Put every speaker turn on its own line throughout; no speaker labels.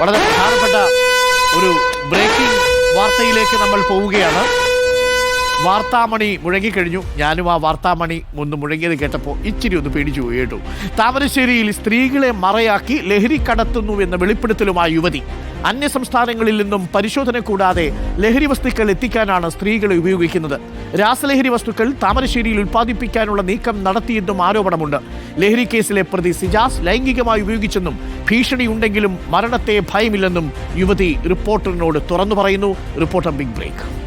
വളരെ പ്രധാനപ്പെട്ട ഒരു ബ്രേക്കിംഗ് വാർത്തയിലേക്ക് നമ്മൾ പോവുകയാണ്. വാർത്താമണി മുഴങ്ങിക്കഴിഞ്ഞു. ഞാനും ആ വാർത്താമണി ഒന്ന് മുഴങ്ങിയത് കേട്ടപ്പോൾ ഇച്ചിരി ഒന്ന് പേടിച്ചു പോയി കേട്ടു. താമരശ്ശേരിയിൽ സ്ത്രീകളെ മറയാക്കി ലഹരി കടത്തുന്നു എന്ന വെളിപ്പെടുത്തലുമായ യുവതി. അന്യ സംസ്ഥാനങ്ങളിൽ നിന്നും പരിശോധന കൂടാതെ ലഹരി വസ്തുക്കൾ എത്തിക്കാനാണ് സ്ത്രീകളെ ഉപയോഗിക്കുന്നത്. രാസലഹരി വസ്തുക്കൾ താമരശ്ശേരിയിൽ ഉൽപ്പാദിപ്പിക്കാനുള്ള നീക്കം നടത്തിയെന്നും ആരോപണമുണ്ട്. ലഹരി കേസിലെ പ്രതി സിജാസ് ലൈംഗികമായി ഉപയോഗിച്ചെന്നും ഭീഷണിയുണ്ടെങ്കിലും മരണത്തെ ഭയമില്ലെന്നും യുവതി റിപ്പോർട്ടറിനോട് തുറന്നു പറയുന്നു. Reporter big break.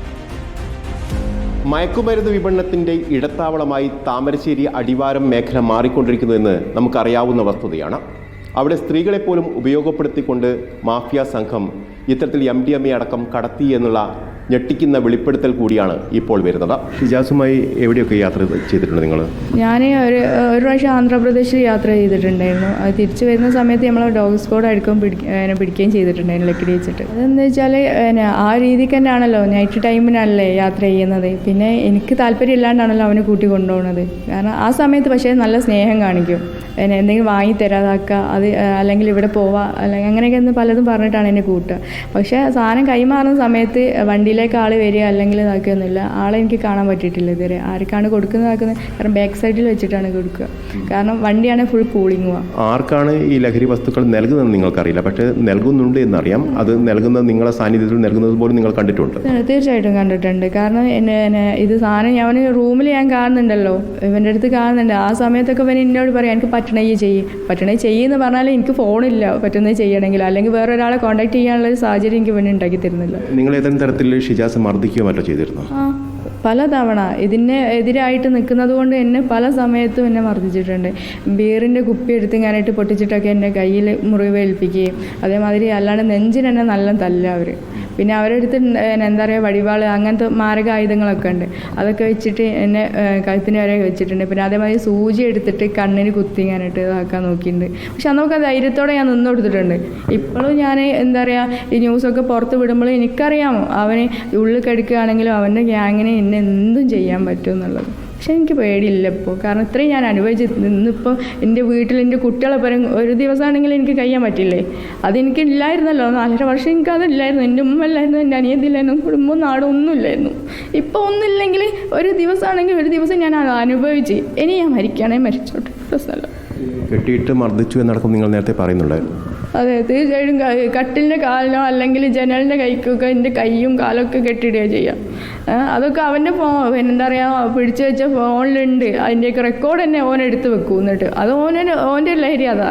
മയക്കുമരുന്ന് വിപണനത്തിന്റെ ഇടത്താവളമായി താമരശ്ശേരി അടിവാരം മേഖല മാറിക്കൊണ്ടിരിക്കുന്നുവെന്ന് നമുക്കറിയാവുന്ന വസ്തുതയാണ്. അവിടെ സ്ത്രീകളെപ്പോലും ഉപയോഗപ്പെടുത്തിക്കൊണ്ട് മാഫിയ സംഘം ഇത്തരത്തിൽ എം ഡി എം എ അടക്കം കടത്തി എന്നുള്ള ഞെട്ടിക്കുന്ന വെളിപ്പെടുത്തൽ കൂടിയാണ് ഇപ്പോൾ വരുന്നത്. ഷിജാസുമായി എവിടെയൊക്കെ യാത്ര ചെയ്തിട്ടുണ്ട് നിങ്ങൾ
ഞാൻ ഒരു ഒരു പ്രാവശ്യം ആന്ധ്രാപ്രദേശിൽ യാത്ര ചെയ്തിട്ടുണ്ടായിരുന്നു. അത് തിരിച്ചു വരുന്ന സമയത്ത് നമ്മൾ ഡോഗ് സ്കോഡ് അടുക്കും പിടിക്കും പിടിക്കുകയും ചെയ്തിട്ടുണ്ടായിരുന്നു ലക്കിടി വെച്ചിട്ട്. അതെന്ന് വെച്ചാൽ ആ രീതിക്ക് തന്നെയാണല്ലോ നൈറ്റ് ടൈമിനല്ലേ യാത്ര ചെയ്യുന്നത്. പിന്നെ എനിക്ക് താല്പര്യം ഇല്ലാണ്ടാണല്ലോ അവനെ കൂട്ടി കൊണ്ടുപോകുന്നത്. കാരണം ആ സമയത്ത് പക്ഷേ നല്ല സ്നേഹം കാണിക്കും. എന്നെ എന്തെങ്കിലും വാങ്ങി തരാതാക്കുക അത് അല്ലെങ്കിൽ ഇവിടെ പോവാ അല്ലെങ്കിൽ അങ്ങനെയൊക്കെ പലതും പറഞ്ഞിട്ടാണ് എന്നെ കൂട്ടുക. പക്ഷേ സാധനം കൈമാറുന്ന സമയത്ത് വണ്ടിയിലേക്ക് ആൾ വരിക അല്ലെങ്കിൽ ഇതാക്കുകയൊന്നുമില്ല ആളെ എനിക്ക് കാണാൻ പറ്റിയിട്ടില്ല ഇതുവരെ. ആർക്കാണ് കൊടുക്കുന്നതാക്കുന്നത് കാരണം ബാക്ക് സൈഡിൽ വെച്ചിട്ടാണ് കൊടുക്കുക. കാരണം വണ്ടിയാണ് ഫുൾ കൂളിംഗ്
ആർക്കാണ് ഈ ലഹരി വസ്തുക്കൾ നൽകുന്നതെന്ന് നിങ്ങൾക്കറിയില്ല. പക്ഷേ നൽകുന്നുണ്ട് എന്നറിയാം. അത് നൽകുന്നത് നിങ്ങളെ സാന്നിധ്യത്തിൽ നൽകുന്നത് പോലും നിങ്ങൾ കണ്ടിട്ടുണ്ട്.
തീർച്ചയായിട്ടും കണ്ടിട്ടുണ്ട്. കാരണം ഇത് സാധനം ഞാൻ റൂമിൽ ഞാൻ കാണുന്നുണ്ടല്ലോ. ഇവന്റെ അടുത്ത് കാണുന്നുണ്ട്. ആ സമയത്തൊക്കെ ഇവൻ എന്നോട് പറയാം എനിക്ക് പറ്റണേ ചെയ്യും. പറ്റണേ ചെയ്യുമെന്ന് പറഞ്ഞാൽ എനിക്ക് ഫോണില്ല പറ്റുന്നത് ചെയ്യണമെങ്കിൽ. അല്ലെങ്കിൽ വേറെ ഒരാളെ കോൺടാക്ട് ചെയ്യാനുള്ള ഒരു സാഹചര്യം എനിക്ക് വേണ്ടി ഉണ്ടാക്കി തരുന്നില്ല.
നിങ്ങൾ ഏതെങ്കിലും തരത്തിൽ ഷിജാസ് മർദ്ദിക്കുകയോ മറ്റോ ചെയ്തിരുന്നു
പലതവണ ഇതിന് എതിരായിട്ട് നിൽക്കുന്നത് കൊണ്ട് എന്നെ പല സമയത്തും എന്നെ മർദ്ദിച്ചിട്ടുണ്ട്. ബീറിന്റെ കുപ്പി എടുത്തിങ്ങാനായിട്ട് പൊട്ടിച്ചിട്ടൊക്കെ എന്റെ കയ്യിൽ മുറിവേൽപ്പിക്കുകയും അതേമാതിരി അല്ലാണ്ട് നെഞ്ചിനെന്നെ നല്ല തല്ല അവർ പിന്നെ അവരുടെ അടുത്ത് എന്താ പറയുക വടിവാൾ അങ്ങനത്തെ മാരക ആയുധങ്ങളൊക്കെ ഉണ്ട്. അതൊക്കെ വെച്ചിട്ട് എന്നെ കഴുത്തിന് വരെ വെച്ചിട്ടുണ്ട്. പിന്നെ അതേമാതിരി സൂചി എടുത്തിട്ട് കണ്ണിന് കുത്തിങ്ങാനായിട്ട് ഇതാക്കാൻ നോക്കിയിട്ടുണ്ട്. പക്ഷെ അന്നൊക്കെ ധൈര്യത്തോടെ ഞാൻ നിന്ന് കൊടുത്തിട്ടുണ്ട്. ഇപ്പോഴും ഞാൻ എന്താ പറയുക ഈ ന്യൂസൊക്കെ പുറത്ത് വിടുമ്പോൾ എനിക്കറിയാമോ അവന് ഉള്ളിൽ കെടുക്കുകയാണെങ്കിലും അവന്റെ ഗ്യാങ്ങിനെ എന്നെ എന്തും ചെയ്യാൻ പറ്റും എന്നുള്ളത്. പക്ഷെ എനിക്ക് പേടിയില്ല ഇപ്പോൾ കാരണം ഇത്രയും ഞാൻ അനുഭവിച്ച് ഇന്നിപ്പോൾ എന്റെ വീട്ടിൽ എന്റെ കുട്ടികളെ പരം ഒരു ദിവസമാണെങ്കിൽ എനിക്ക് കഴിയാൻ പറ്റില്ലേ? അതെനിക്ക് ഇല്ലായിരുന്നല്ലോ നാലര വർഷം എനിക്ക് അതില്ലായിരുന്നു. എന്റെ ഉമ്മ ഇല്ലായിരുന്നു എന്റെ അനിയത്തില്ലായിരുന്നു കുടുംബം നാടും ഒന്നുമില്ലായിരുന്നു ഇപ്പോൾ ഒന്നുമില്ലെങ്കിൽ ഒരു ദിവസമാണെങ്കിൽ ഒരു ദിവസം ഞാൻ അത് അനുഭവിച്ച് ഇനി ഞാൻ മരിക്കുകയാണെങ്കിൽ മരിച്ചോട്ടെ. പ്രശ്നമല്ല.
കെട്ടിയിട്ട് മർദ്ദിച്ചു എന്നടക്കം നിങ്ങൾ നേരത്തെ പറയുന്നുണ്ടായിരുന്നു.
അതെ തീർച്ചയായിട്ടും കട്ടിലിന്റെ കാലിനോ അല്ലെങ്കിൽ ജനലിന്റെ കൈക്കൊക്കെ എന്റെ കൈയും കാലൊക്കെ കെട്ടിടുക ചെയ്യാം. അതൊക്കെ അവന്റെ ഫോ എന്താ പറയുക പിടിച്ചു വെച്ച ഫോണിലുണ്ട്. അതിന്റെയൊക്കെ റെക്കോർഡ് തന്നെ ഓൻ എടുത്ത് വെക്കും എന്നിട്ട്. അത് ഓനെ ഓന്റെ ലഹരി അതാ.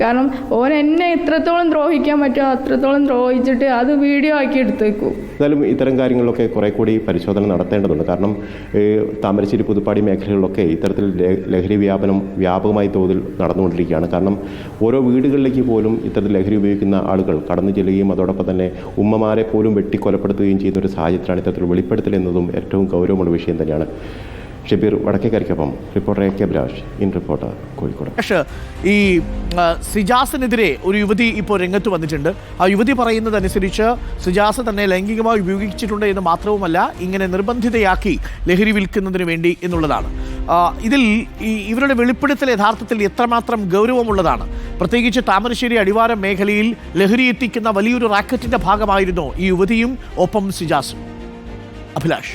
കാരണം ഓൻ എന്നെ എത്രത്തോളം ദ്രോഹിക്കാൻ പറ്റുമോ അത്രത്തോളം ദ്രോഹിച്ചിട്ട് അത് വീഡിയോ ആക്കി എടുത്ത് വെക്കും.
എന്നാലും ഇത്തരം കാര്യങ്ങളൊക്കെ കുറെ കൂടി പരിശോധന നടത്തേണ്ടതുണ്ട്. കാരണം താമരശ്ശേരി പുതുപ്പാടി മേഖലകളിലൊക്കെ ഇത്തരത്തിൽ ലഹരി വ്യാപനം വ്യാപകമായി തോതിൽ നടന്നുകൊണ്ടിരിക്കുകയാണ്. കാരണം ഓരോ വീടുകളിലേക്ക് പോലും ഇത്തരത്തിൽ ലഹരി ഉപയോഗിക്കുന്ന ആളുകൾ കടന്നു ചെല്ലുകയും അതോടൊപ്പം തന്നെ ഉമ്മമാരെ പോലും വെട്ടിക്കൊലപ്പെടുത്തുകയും ചെയ്യുന്ന ഒരു സാഹചര്യത്തിലാണ് ഇത്തരത്തിൽ വെളിപ്പെടുത്തൽ എന്നതും ഏറ്റവും ഗൗരവമുള്ള വിഷയം തന്നെയാണ്. Shabeer വടക്കേക്കരയ്ക്കൊപ്പം reporter A K Abhilash in reporter Kozhikode.
പക്ഷേ ഈ സിജാസിനെതിരെ ഒരു യുവതി ഇപ്പോൾ രംഗത്ത് വന്നിട്ടുണ്ട്. ആ യുവതി പറയുന്നതനുസരിച്ച് സിജാസ് തന്നെ ലൈംഗികമായി ഉപയോഗിച്ചിട്ടുണ്ട് എന്ന് മാത്രവുമല്ല ഇങ്ങനെ നിർബന്ധിതയാക്കി ലഹരി വിൽക്കുന്നതിന് വേണ്ടി എന്നുള്ളതാണ്. ഇതിൽ ഈ ഇവരുടെ വെളിപ്പെടുത്തൽ യഥാർത്ഥത്തിൽ എത്രമാത്രം ഗൗരവമുള്ളതാണ്. പ്രത്യേകിച്ച് താമരശ്ശേരി അടിവാരം മേഖലയിൽ ലഹരി എത്തിക്കുന്ന വലിയൊരു റാക്കറ്റിന്റെ ഭാഗമായിരുന്നു ഈ യുവതിയും ഒപ്പം സിജാസും. അഭിലാഷ്.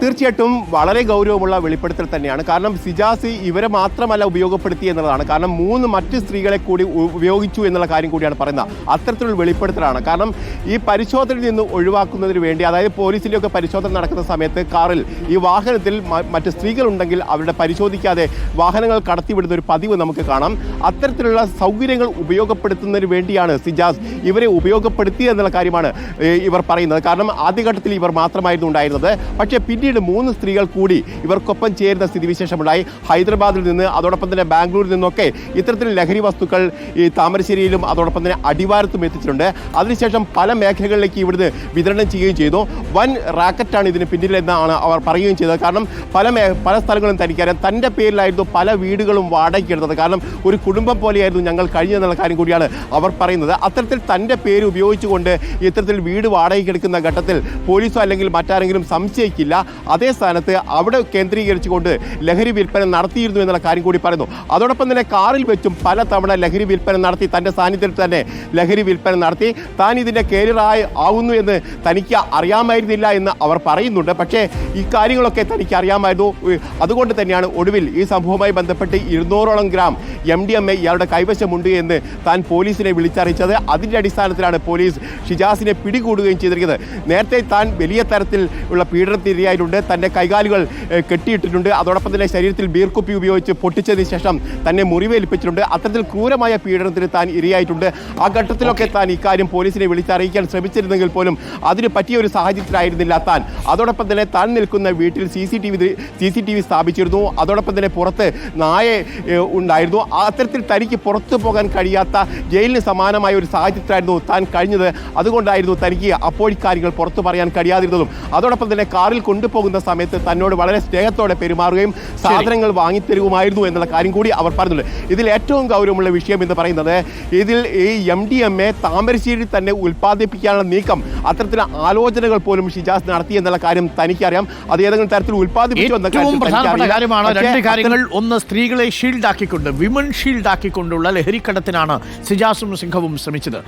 തീർച്ചയായിട്ടും വളരെ ഗൗരവമുള്ള വെളിപ്പെടുത്തൽ തന്നെയാണ്. കാരണം സിജാസി ഇവരെ മാത്രമല്ല ഉപയോഗപ്പെടുത്തി എന്നുള്ളതാണ്. കാരണം മൂന്ന് മറ്റ് സ്ത്രീകളെ കൂടി ഉപയോഗിച്ചു എന്നുള്ള കാര്യം കൂടിയാണ് പറയുന്നത്. അത്തരത്തിലുള്ള വെളിപ്പെടുത്തലാണ്. കാരണം ഈ പരിശോധനയിൽ നിന്ന് ഒഴിവാക്കുന്നതിന് വേണ്ടി അതായത് പോലീസിന്റെയൊക്കെ പരിശോധന നടക്കുന്ന സമയത്ത് കാറിൽ ഈ വാഹനത്തിൽ മറ്റ് സ്ത്രീകളുണ്ടെങ്കിൽ അവരുടെ പരിശോധിക്കാതെ വാഹനങ്ങൾ കടത്തിവിടുന്ന ഒരു പതിവ് നമുക്ക് കാണാം. അത്തരത്തിലുള്ള സൗകര്യങ്ങൾ ഉപയോഗപ്പെടുത്തുന്നതിന് വേണ്ടിയാണ് സിജാസ് ഇവരെ ഉപയോഗപ്പെടുത്തി എന്നുള്ള കാര്യമാണ് ഇവർ പറയുന്നത്. കാരണം ആദ്യഘട്ടത്തിൽ ഇവർ മാത്രമായിരുന്നു ഉണ്ടായിരുന്നത്. പക്ഷേ പിന്നീട് മൂന്ന് സ്ത്രീകൾ കൂടി ഇവർക്കൊപ്പം ചേരുന്ന സ്ഥിതിവിശേഷമുണ്ടായി. ഹൈദരാബാദിൽ നിന്ന് അതോടൊപ്പം തന്നെ ബാംഗ്ലൂരിൽ നിന്നൊക്കെ ഇത്തരത്തിൽ ലഹരി വസ്തുക്കൾ ഈ താമരശ്ശേരിയിലും അതോടൊപ്പം തന്നെ അടിവാരത്തും എത്തിച്ചിട്ടുണ്ട്. അതിനുശേഷം പല മേഖലകളിലേക്ക് ഇവിടുന്ന് വിതരണം ചെയ്യുകയും ചെയ്തു. വൻ റാക്കറ്റാണ് ഇതിന് പിന്നിലെന്നാണ് അവർ പറയുകയും ചെയ്തത്. കാരണം പല പല സ്ഥലങ്ങളും തനിക്കറിയാം തന്റെ പേരിലായിരുന്നു പല വീടുകളും വാടകയ്ക്ക് എടുത്തത്. കാരണം ഒരു കുടുംബം പോലെയായിരുന്നു ഞങ്ങൾ കഴിഞ്ഞെന്നുള്ള കാര്യം കൂടിയാണ് അവർ പറയുന്നത്. അത്തരത്തിൽ തന്റെ പേര് ഉപയോഗിച്ചുകൊണ്ട് ഇത്തരത്തിൽ വീട് വാടകയ്ക്ക് എടുക്കുന്ന ഘട്ടത്തിൽ പോലീസോ അല്ലെങ്കിൽ മറ്റാരെങ്കിലും സംശയിക്കില്ല. ഉണ്ടായിരുന്നില്ല അതേ സ്ഥാനത്ത് അവിടെ കേന്ദ്രീകരിച്ചുകൊണ്ട് ലഹരി വിൽപ്പന നടത്തിയിരുന്നു എന്നുള്ള കാര്യം കൂടി പറയുന്നു. അതോടൊപ്പം തന്നെ കാറിൽ വെച്ചും പല തവണ ലഹരി വിൽപ്പന നടത്തി തന്റെ സാന്നിധ്യത്തിൽ തന്നെ ലഹരി വിൽപ്പന നടത്തി. താൻ ഇതിന്റെ കേരിയറായി ആവുന്നു എന്ന് തനിക്ക് അറിയാമായിരുന്നില്ല എന്ന് അവർ പറയുന്നുണ്ട്. പക്ഷേ ഈ കാര്യങ്ങളൊക്കെ തനിക്ക് അറിയാമായിരുന്നു. അതുകൊണ്ട് തന്നെയാണ് ഒടുവിൽ ഈ സംഭവവുമായി ബന്ധപ്പെട്ട് ഇരുന്നൂറോളം gram M D M A ഇയാളുടെ കൈവശമുണ്ട് എന്ന് താൻ പോലീസിനെ വിളിച്ചറിയിച്ചത്. അതിന്റെ അടിസ്ഥാനത്തിലാണ് പോലീസ് ഷിജാസിനെ പിടികൂടുകയും ചെയ്തിരിക്കുന്നത്. നേരത്തെ താൻ വലിയ തരത്തിൽ ഉള്ള പീഡനത്തിനിരയായിട്ടുണ്ട് തന്റെ കൈകാലുകൾ കെട്ടിയിട്ടിട്ടുണ്ട്. അതോടൊപ്പം തന്നെ ശരീരത്തിൽ ബീർക്കുപ്പി ഉപയോഗിച്ച് പൊട്ടിച്ചതിന് ശേഷം തന്നെ മുറിവേൽപ്പിച്ചിട്ടുണ്ട്. അത്തരത്തിൽ ക്രൂരമായ പീഡനത്തിന് താൻ ഇരയായിട്ടുണ്ട്. ആ ഘട്ടത്തിലൊക്കെ താൻ ഇക്കാര്യം പോലീസിനെ വിളിച്ചറിയിക്കാൻ ശ്രമിച്ചിരുന്നെങ്കിൽ പോലും അതിന് പറ്റിയ ഒരു സാഹചര്യത്തിലായിരുന്നില്ല താൻ. അതോടൊപ്പം തന്നെ താൻ നിൽക്കുന്ന വീട്ടിൽ C C T V C C T V സ്ഥാപിച്ചിരുന്നു. അതോടൊപ്പം തന്നെ പുറത്ത് നായ ഉണ്ടായിരുന്നു. അത്തരത്തിൽ തനിക്ക് പുറത്തു പോകാൻ കഴിയാത്ത ജയിലിന് സമാനമായ ഒരു സാഹചര്യത്തിലായിരുന്നു താൻ കഴിഞ്ഞത്. അതുകൊണ്ടായിരുന്നു തനിക്ക് അപ്പോഴിക്കാര്യങ്ങൾ കാര്യങ്ങൾ പുറത്തു പറയാൻ കഴിയാതിരുന്നതും. അതോടൊപ്പം തന്നെ കാറിൽ കൊണ്ടുപോകുന്ന സമയത്ത് തന്നോട് വളരെ സ്നേഹത്തോടെ പെരുമാറുകയും സാധനങ്ങൾ വാങ്ങിത്തരുമായിരുന്നു എന്നുള്ള കാര്യം കൂടി അവർ പറഞ്ഞിട്ടുണ്ട്. ഇതിൽ ഏറ്റവും ഗൗരവമുള്ള വിഷയം എന്ന് പറയുന്നത് ഇതിൽ ഈ M D M A Thamarassery തന്നെ ഉൽപ്പാദിപ്പിക്കാനുള്ള നീക്കം അത്തരത്തിലുള്ള ആലോചനകൾ പോലും ഷിജാസ് നടത്തി എന്നുള്ള കാര്യം തനിക്കറിയാം. അത് ഏതെങ്കിലും തരത്തിൽ ഉൽപ്പാദിപ്പിച്ചു എന്ന.
കാര്യമാണ് രണ്ട് കാര്യങ്ങൾ. ഒന്ന് സ്ത്രീകളെ ഷീൽഡ് ആക്കിക്കൊണ്ട് വിമൻ ഷീൽഡ് ആക്കിക്കൊണ്ടുള്ള ലഹരിക്കടത്തിനാണ് സിജാസും സിംഘവും ശ്രമിച്ചത്.